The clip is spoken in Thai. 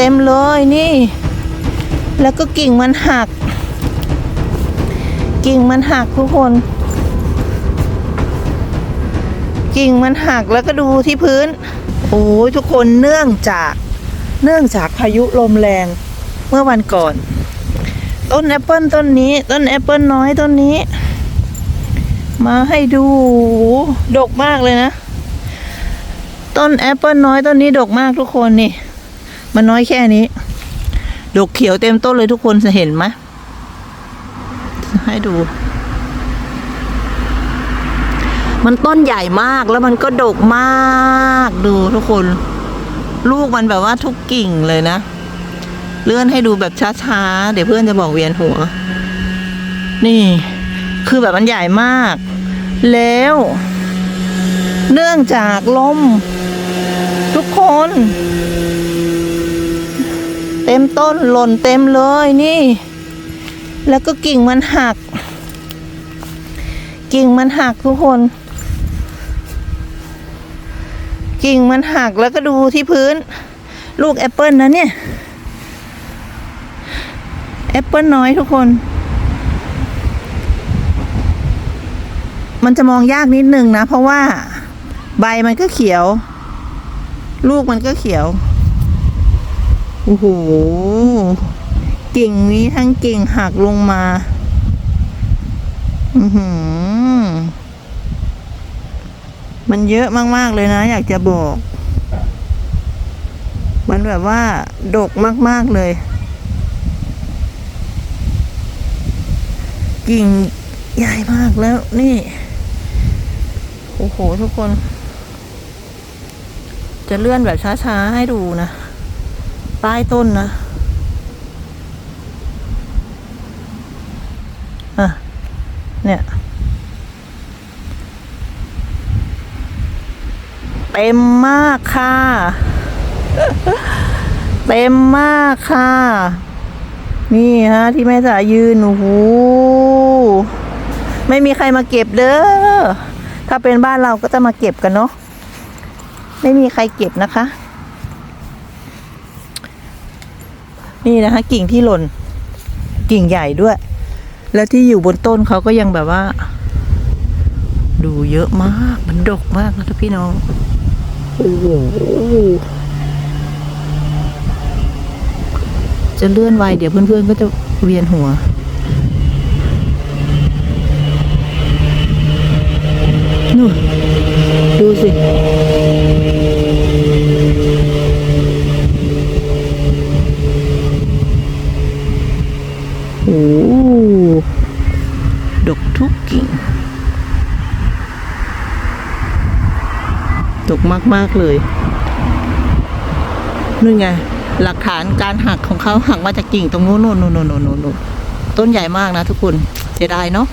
เต็มเลยนี่ แล้วก็กิ่งมันหัก กิ่งมันหักทุกคน กิ่งมันหักแล้วก็ดูที่พื้น โอ้ยทุกคนเนื่องจากเนื่องจากพายุลมแรงเมื่อวันก่อน ต้นแอปเปิลต้นนี้ ต้นแอปเปิลน้อยต้นนี้ มาให้ดูดกมากเลยนะ ต้นแอปเปิลน้อยต้นนี้ดกมากทุกคนนี่ มันน้อยแค่นี้ดกเขียวเต็มต้นเลยทุกคนจะเห็นไหมให้ดู มันต้นใหญ่มากแล้วมันก็ดกมากดูทุกคน ลูกมันแบบว่าทุกกิ่งเลยนะ เลื่อนให้ดูแบบช้าๆ เดี๋ยวเพื่อนจะบอกเวียนหัว นี่ คือแบบมันใหญ่มาก แล้ว เนื่องจากลม ทุกคน เต็มต้นหล่นเต็มเลยนี่ แล้วก็กิ่งมันหัก กิ่งมันหักทุกคน กิ่งมันหักแล้วก็ดูที่พื้น ลูกแอปเปิลนะเนี่ยแอปเปิลน้อยทุกคน มันจะมองยากนิดนึงนะ เพราะว่าใบมันก็เขียว ลูกมันก็เขียว โอ้โหกิ่งนี้ทั้งกิ่งหักลงมา อือหือ มันเยอะมากๆเลยนะ อยากจะบอก มันแบบว่า ดกมากๆเลย กิ่งใหญ่มากแล้วนี่ โอ้โห ทุกคน จะเลื่อนแบบช้า ๆ ให้ดูนะ ใต้ต้นนะอะเนี่ยเต็มมากค่ะ เต็มมากค่ะ นี่ฮะ ที่แม่จ๋ายืน โอ้โห ไม่มีใครมาเก็บเด้อ ถ้าเป็นบ้านเราก็จะมาเก็บกันเนาะ ไม่มีใครเก็บนะคะ นี่นะคะ กิ่งที่หล่น กิ่งใหญ่ด้วย แล้วที่อยู่บนต้นเขาก็ยังแบบว่า ดูเยอะมาก มันดกมากนะทุกพี่น้องโอ้โหจะเลื่อนไวเดี๋ยวเพื่อนๆก็จะเวียนหัวนู่นดูสิ โอ้โหดกทุกกิ่ง ดกมาก ๆ เลยนู่นไง หลักฐานการหักของเขาหักมาจากกิ่งตรงโน้นโน้นโน้นโน้นต้นใหญ่มากนะทุกคน เสียดายเนาะ